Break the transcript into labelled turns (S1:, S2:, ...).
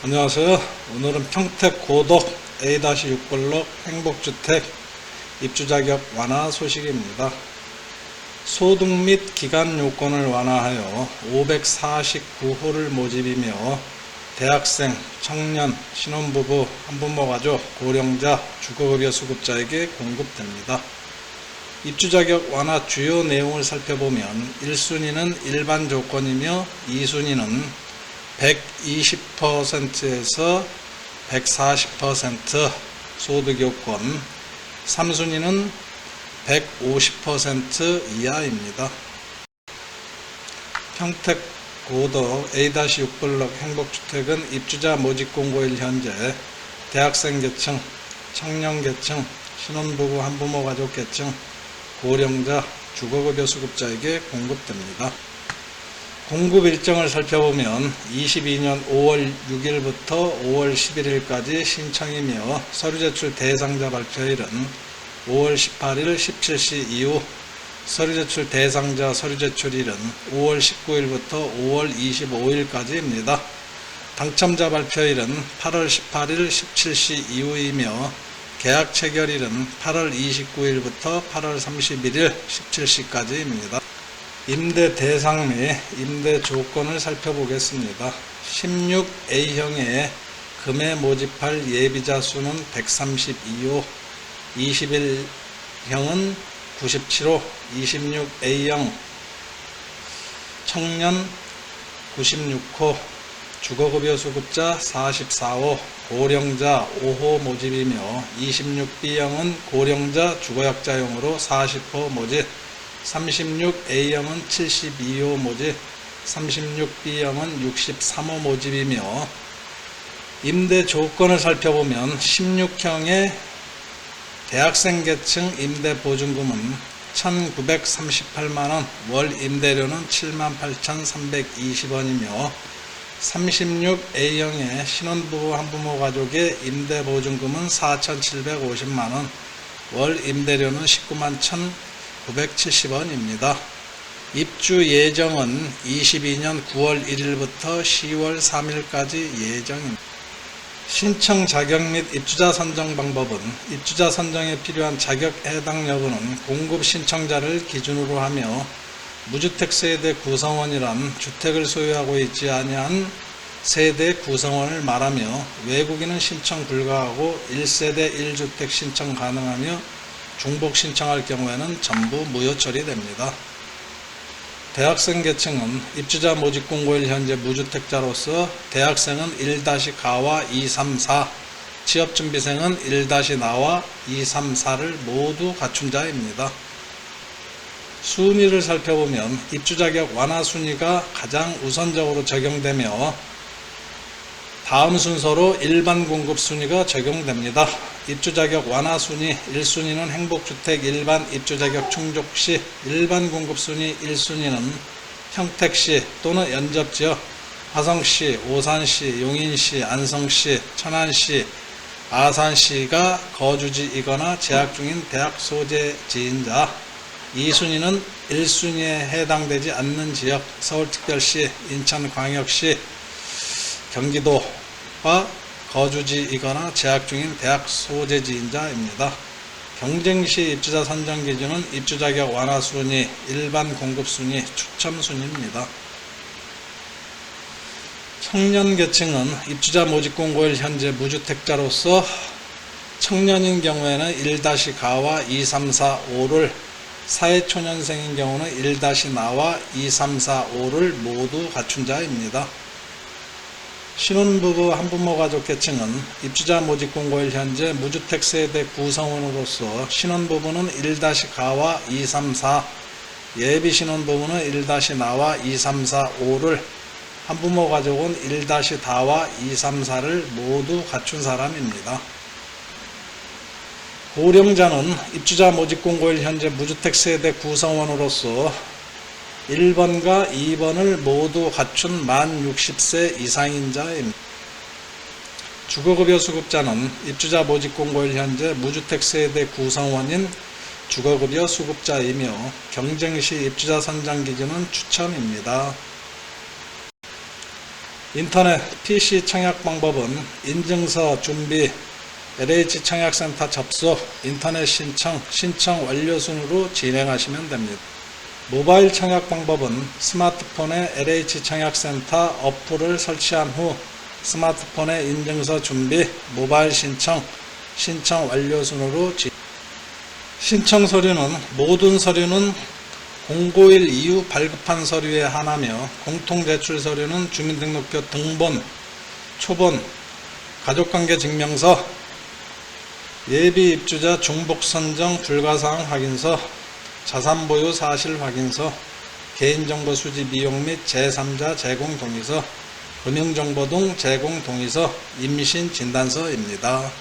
S1: 안녕하세요. 오늘은 평택 고덕 A-6블록 행복주택 입주 자격 완화 소식입니다. 소득 및 기간 요건을 완화하여 549호를 모집이며 대학생, 청년, 신혼부부, 한부모 가족, 고령자, 주거급여 수급자에게 공급됩니다. 입주 자격 완화 주요 내용을 살펴보면 1순위는 일반 조건이며 2순위는 120%에서 140% 소득 요건, 3순위는 150% 이하입니다. 평택 고덕 A-6블록 행복주택은 입주자 모집 공고일 현재 대학생 계층, 청년 계층, 신혼부부 한부모 가족 계층, 고령자, 주거급여 수급자에게 공급됩니다. 공급 일정을 살펴보면 22년 5월 6일부터 5월 11일까지 신청이며 서류 제출 대상자 발표일은 5월 18일 17시 이후 서류 제출 대상자 서류 제출일은 5월 19일부터 5월 25일까지입니다. 당첨자 발표일은 8월 18일 17시 이후이며 계약 체결일은 8월 29일부터 8월 31일 17시까지입니다. 임대 대상 및 임대 조건을 살펴보겠습니다. 16A형의 금에 모집할 예비자 수는 132호, 21형은 97호, 26A형 청년 96호, 주거급여 수급자 44호, 고령자 5호 모집이며 26B형은 고령자 주거약자용으로 40호 모집, 36A형은 72호 모집, 36B형은 63호 모집이며 임대 조건을 살펴보면 16형의 대학생 계층 임대 보증금은 1938만원, 월 임대료는 78,320원이며 36A형의 신혼부부 한부모 가족의 임대 보증금은 4,750만원, 월 임대료는 19만 1,970원입니다. 입주 예정은 22년 9월 1일부터 10월 3일까지 예정입니다. 신청 자격 및 입주자 선정 방법은 입주자 선정에 필요한 자격 해당 여부는 공급 신청자를 기준으로 하며 무주택 세대 구성원이란 주택을 소유하고 있지 아니한 세대 구성원을 말하며 외국인은 신청 불가하고 1세대 1주택 신청 가능하며 중복 신청할 경우에는 전부 무효 처리됩니다. 대학생 계층은 입주자 모집 공고일 현재 무주택자로서 대학생은 1-가와 234, 취업준비생은 1-나와 234를 모두 갖춘 자입니다. 순위를 살펴보면 입주 자격 완화 순위가 가장 우선적으로 적용되며 다음 순서로 일반 공급 순위가 적용됩니다. 입주 자격 완화 순위 1순위는 행복주택 일반 입주 자격 충족 시 일반 공급 순위 1순위는 평택시 또는 연접 지역 화성시, 오산시, 용인시, 안성시, 천안시, 아산시가 거주지이거나 재학 중인 대학 소재 지인자 2순위는 1순위에 해당되지 않는 지역 서울특별시, 인천광역시, 경기도와 거주지이거나 재학 중인 대학 소재지인자입니다. 경쟁시 입주자 선정 기준은 입주 자격 완화 순위, 일반 공급 순위, 추첨 순위입니다. 청년 계층은 입주자 모집 공고일 현재 무주택자로서 청년인 경우에는 1-가와 234-5를 사회초년생인 경우는 1-나와 234-5를 모두 갖춘 자입니다. 신혼부부 한부모 가족 계층은 입주자 모집 공고일 현재 무주택 세대 구성원으로서 신혼부부는 1-가와 234, 예비 신혼부부는 1-나와 234-5를 한부모 가족은 1-다와 234를 모두 갖춘 사람입니다. 고령자는 입주자 모집 공고일 현재 무주택 세대 구성원으로서 1번과 2번을 모두 갖춘 만 60세 이상인 자입니다. 주거급여 수급자는 입주자 모집 공고일 현재 무주택 세대 구성원인 주거급여 수급자이며 경쟁시 입주자 선정 기준은 추첨입니다. 인터넷 PC 청약 방법은 인증서 준비, LH 청약센터 접수, 인터넷 신청, 신청 완료 순으로 진행하시면 됩니다. 모바일 청약 방법은 스마트폰에 LH 청약센터 어플을 설치한 후 스마트폰에 인증서 준비, 모바일 신청, 신청 완료 순으로 진 신청 서류는 모든 서류는 공고일 이후 발급한 서류에 한하며 공통 제출 서류는 주민등록표 등본, 초본, 가족관계 증명서, 예비 입주자 중복 선정 불가사항 확인서, 자산 보유 사실 확인서, 개인정보 수집 이용 및 제3자 제공 동의서, 금융정보 등 제공 동의서, 임신 진단서입니다.